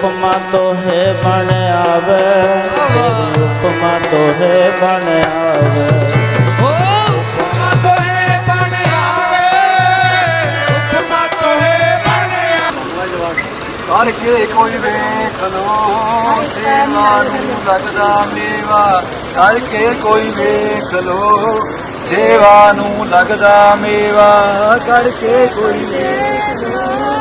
ਉਪਮਾ ਤੋਹੇ ਬਣ ਆਵੇ ਤੇਰੀ ਉਪਮਾ ਤੋਹੇ ਬਣ ਆਵੇ ਉਪਮਾ ਤੋਹੇ ਕਰਕੇ ਕੋਈ ਵੇਖ ਲੋ ਸੇਵਾ ਨੂੰ ਲੱਗਦਾ ਮੇਵਾ ਕਰਕੇ ਕੋਈ ਵੇਖ ਲੋ ਸੇਵਾ ਨੂੰ ਲੱਗਦਾ ਮੇਵਾ ਕਰਕੇ ਕੋਈ ਵੇਖ ਲੋ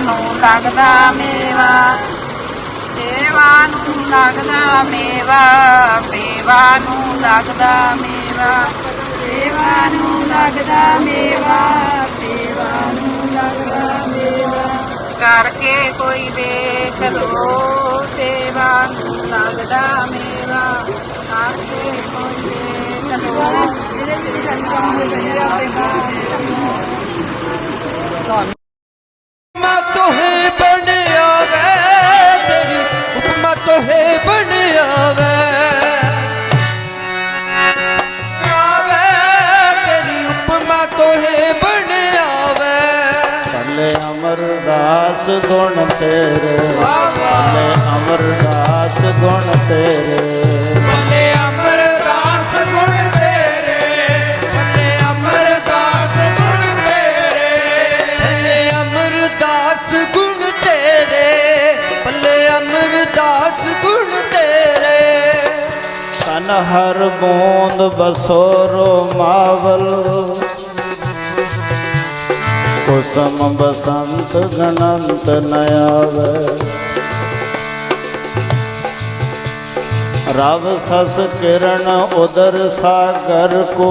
ਨੂੰ ਲੱਗਦਾ ਮੇਵਾ ਸੇਵਾ ਨੂੰ ਲੱਗਦਾ ਮੇਵਾ ਸੇਵਾ ਨੂੰ ਲੱਗਦਾ ਮੇਵਾ ਸੇਵਾ ਨੂੰ ਲੱਗਦਾ ਮੇਵਾ ਸੇਵਾ ਨੂੰ ਲੱਗਦਾ ਮੇਵਾ ਕਰਕੇ ਕੋਈ ਦੇਖ ਲੋ ਸੇਵਾ ਨੂੰ ਲੱਗਦਾ ਮੇਵਾ ਕਰਕੇ ਕੋਈ ਦੇਖ ਲੋ ਅਮਰਦਾਸ ਗੁਣ ਤੇਰੇ। ਵਾਹ ਵਾਹ ਭਲੇ ਅਮਰਦਾਸ ਗੁਣ ਤੇਰੇ। ਬੱਲੇ ਅਮਰਦਾਸ ਗੁਣ ਤੇਰੇ। ਬੱਲੇ ਅਮਰਦਾਸ ਗੁਣ ਤੇਰੇ। ਬੱਲੇ ਅਮਰਦਾਸ ਗੁਣ ਤੇਰੇ। ਬੱਲੇ ਅਮਰਦਾਸ ਗੁਣ ਤੇਰੇ। ਤਨ ਹਰ ਬੂੰਦ ਬਸੋਰੋ ਮਾਵਲ। ਕੁਸਮ ਬਸੰਤ ਗਨੰਤ ਨਯਾਵੇ ਰਵ ਸਸ ਕਿਰਨ ਉਦਰ ਸਾਗਰ ਕੋ।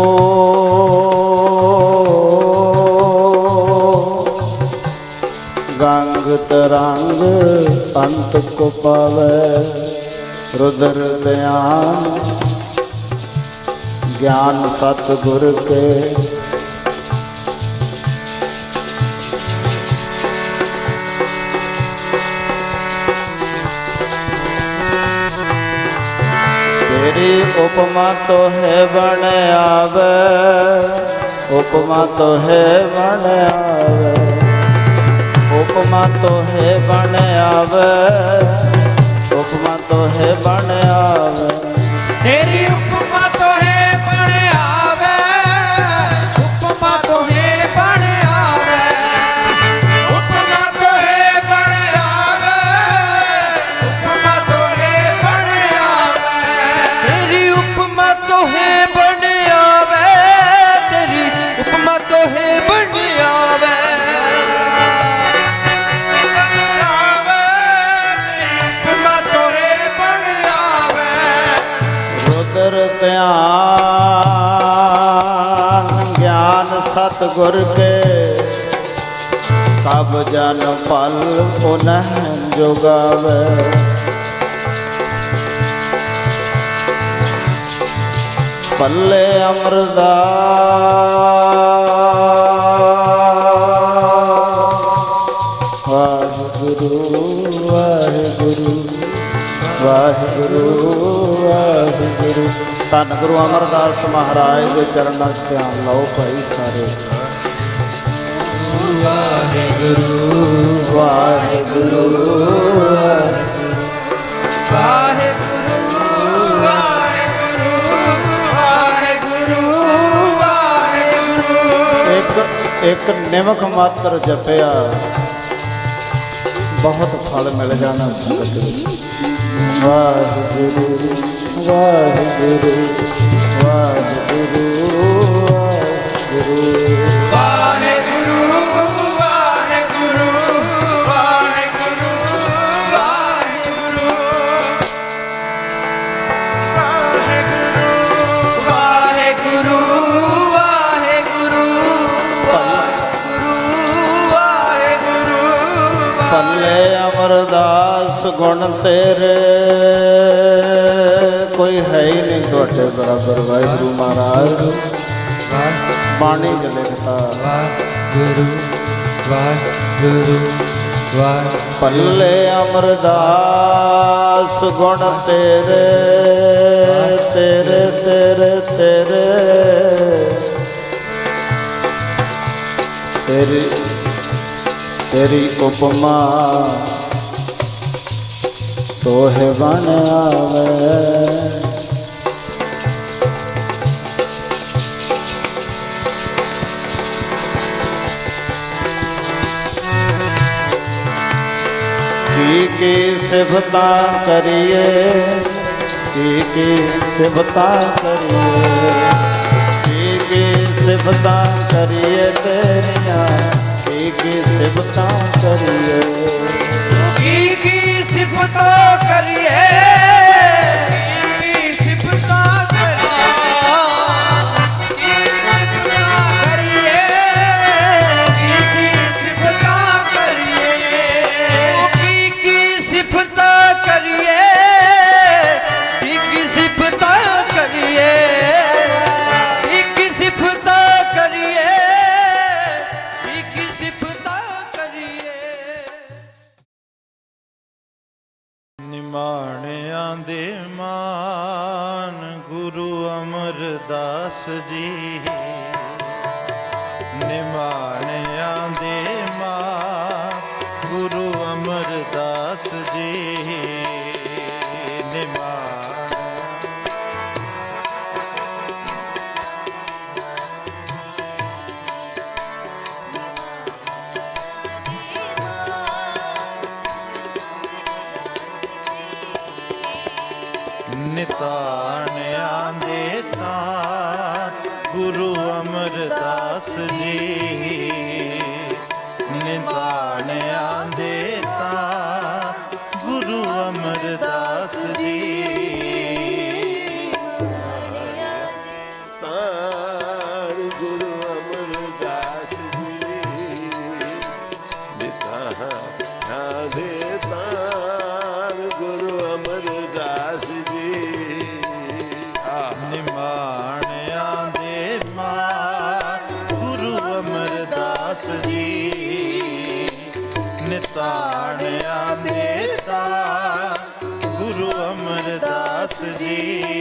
ਗੰਗ ਤਰੰਗ ਅੰਤ ਕੋ ਪਾਵੇ। ਰੁਦਰ ਧਿਆਨ, ਗਿਆਨ ਸਤਗੁਰ ਕੇ ਉਪਮਾ ਤੋਹੇ ਬਣ ਆਵੇ ਉਪਮਾ ਤੋਹੇ ਬਣ ਆਵੇ ਉਪਮਾ ਤੋਹੇ ਬਣ ਆਵੇ ਉਪਮਾ ਤੋਹੇ ਬਣ ਆਵੇ ਤੇਰੀ ਉਪਮਾ ਉਪਮਾ ਤੋਹੇ ਬਣ ਆਵੇ ਤੇਰੀ ਉਪਮਾ ਤੋਹੇ ਬਣ ਆਵੇ ਧਿਆਨ, ਗਿਆਨ ਸਤ ਕੇ ਕਬ ਜਨ ਪਲ ਪੁਨਹ ਜੋਗਾਵੇ। ਪੱਲੇ ਅਮਰਦਾਸ। ਵਾਹਿਗੁਰੂ ਵਾਹਿਗੁਰੂ ਵਾਹਿਗੁਰੂ ਵਾਹਿਗੁਰੂ। ਧੰਨ ਗੁਰੂ ਅਮਰਦਾਸ ਮਹਾਰਾਜ ਦੇ ਚਰਨਾਂ 'ਚ ਧਿਆਨ ਲਾਓ ਭਾਈ ਸਾਰੇ। ਵਾਹਿਗੁਰੂ ਵਾਹਿਗੁਰੂ ਵਾਹਿਗੁਰੂ। ਇੱਕ ਨਿਮਕ ਮਾਤਰ ਜਪਿਆ। ਬਹੁਤ ਫਲ ਮਿਲ ਜਾਣਾ ਸੰਗਤ ਵਾਹਿਗੁਰੂ ਵਾਹਿਗੁਰੂ। ਅਮਰਦਾਸ ਗੁਣ ਤੇਰੇ। ਕੋਈ ਹੈ ਹੀ ਨਹੀਂ ਤੁਹਾਡੇ ਬਰਾਬਰ ਵਾਹਿਗੁਰੂ ਮਹਾਰਾਜ। ਬਾਣੀ ਚ ਲਿਖਤਾ। ਵਾਹਿਗੁਰੂ ਵਾਹਿਗੁਰੂ ਵਾਹਿਗੁਰੂ। ਪੱਲੇ ਅਮਰਦਾਸ ਗੁਣ ਤੇਰੇ। ਤੇਰੇ ਤੇਰੇ ਤੇਰੇ। ਤੇਰੀ ਤੇਰੀ ਉਪਮਾ। ਤੋਹਿ ਬਨ ਆਵੇ ਕੀ ਕੀ ਸਿਫਤਾਂ ਕਰੀਏ ਕੀ ਕੀ ਸਿਫਤਾਂ ਕਰੀਏ ਕੀ ਕੀ ਸਿਫਤਾਂ ਕਰੀਏ ਤੇਰੀਆਂ ਕੀ ਕੀ ਸਿਫਤਾਂ ਕਰੀਏ ਕੀ ਕੀ ਕਰੀਏ। ਨਿਮਾਣਿਆਂ ਦੇ ਮਾਨ ਗੁਰੂ ਅਮਰਦਾਸ ਜੀ। ਨਿਮਾਣਿਆਂ ਨਿਤਾਣਿਆਂ ਦੇ ਤਾਂ ਗੁਰੂ ਅਮਰਦਾਸ ਜੀ। ਨਿਤਾਣਿਆਂ ਦੇ ਤਾਂ ਗੁਰੂ ਅਮਰਦਾਸ ਜੀ। ਨਿਤਾਣਿਆਂ ਦੇ ਗੁਰੂ ਅਮਰਦਾਸ ਜੀ